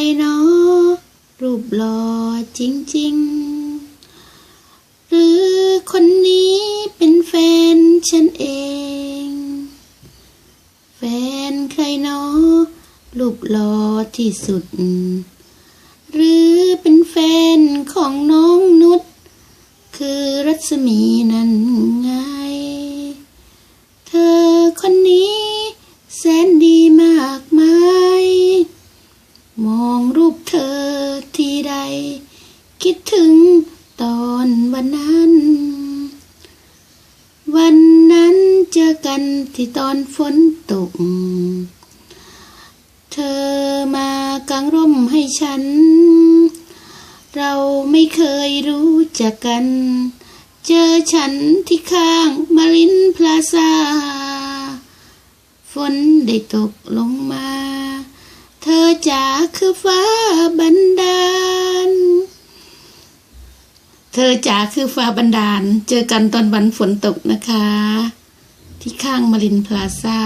รเนาะรูปหล่อจริง ๆ หรือคนนี้เป็นแฟนฉันเอง แฟนใครเนาะรูปหล่อที่สุด หรือเป็นแฟนของน้องนุชคือรัศมีนั่น องรูปเธอทีใด คิดถึงตอนวันนั้น วันนั้นเจอกันที่ตอนฝนตก เธอมากางร่มให้ฉัน เราไม่เคยรู้จักกัน เจอฉันที่ข้างมารินพลาซาฝนได้ตกลงมา จ๋าคือฟ้าบันดาล เธอจ๋าคือฟ้าบันดาล เจอกันตอนวันฝนตกนะคะ ที่ข้างมารินพลาซา